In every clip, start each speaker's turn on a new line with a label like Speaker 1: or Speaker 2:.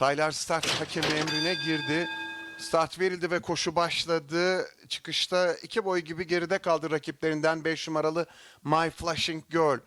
Speaker 1: Daylar start hakemi emrine girdi. Start verildi ve koşu başladı. Çıkışta iki boy gibi geride kaldı rakiplerinden 5 numaralı My Flashing Girl.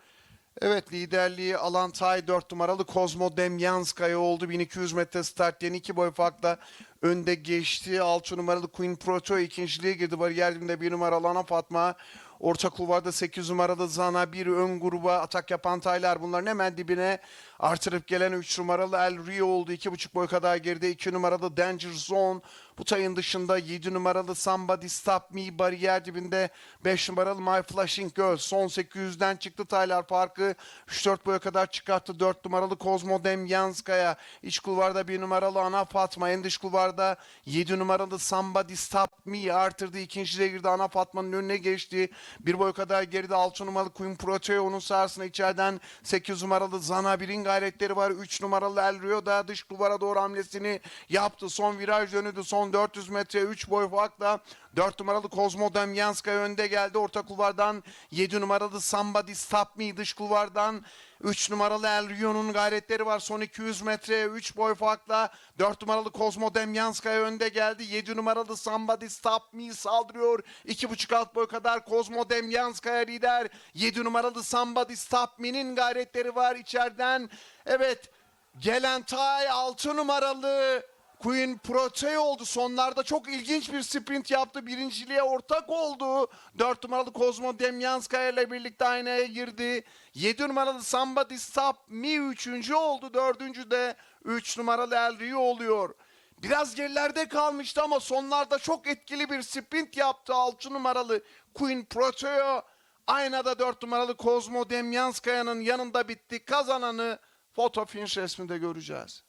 Speaker 1: Evet liderliği alan Tay 4 numaralı Kozmo Demyanskaya oldu. 1200 metre start yeni iki boy farkla önde geçti. 6 numaralı Queen Proto ikinciliğe girdi. Bariyer dibinde 1 numaralı Ana Fatma. Orta kulvarda 8 numaralı Zana bir ön gruba atak yapan Taylar. Bunların hemen dibine artırıp gelen 3 numaralı El Rio oldu. 2,5 boy kadar geride 2 numaralı Danger Zone. Bu tayın dışında 7 numaralı Somebody Stop Me bariyer dibinde 5 numaralı My Flashing Girl. Son 800'den çıktı Taylar farkı. 3-4 boya kadar çıkarttı. 4 numaralı Kozmo Demyanskaya. İç kulvarda 1 numaralı Ana Fatma. En dış kulvarda 7 numaralı Somebody Stop Me artırdı. İkinciliğe girdi. Ana Fatma'nın önüne geçti. Bir boy kadar geride 6 numaralı Queen Proteo onun sahasına içeriden 8 numaralı Zana Bir'in gayretleri var. 3 numaralı El Rio da dış kulvara doğru hamlesini yaptı. Son viraj dönüldü. Son 400 metre 3 boy farkla 4 numaralı Kozmo Demyanskaya önde geldi. Orta kulvardan 7 numaralı Somebody Stop Me dış kulvardan 3 numaralı El Rio'nun gayretleri var. Son 200 metreye 3 boy farkla 4 numaralı Kozmo Demyanskaya önde geldi. 7 numaralı Somebody Stop Me saldırıyor. 2,5 alt boy kadar Kozmo Demyanskaya lider. 7 numaralı Somebody Stop Me'nin gayretleri var içeriden. Evet gelen Tay 6 numaralı Queen Protey oldu. Sonlarda çok ilginç bir sprint yaptı. Birinciliğe ortak oldu. 4 numaralı Kozmo Demyanskaya ile birlikte aynaya girdi. 7 numaralı Somebody Stop Me 3. oldu. 4. de 3 numaralı El Rio oluyor. Biraz gerilerde kalmıştı ama sonlarda çok etkili bir sprint yaptı. 6 numaralı Queen Proteo. Aynada 4 numaralı Kozmo Demyanskaya'nın yanında bitti. Kazananı foto finish resminde göreceğiz.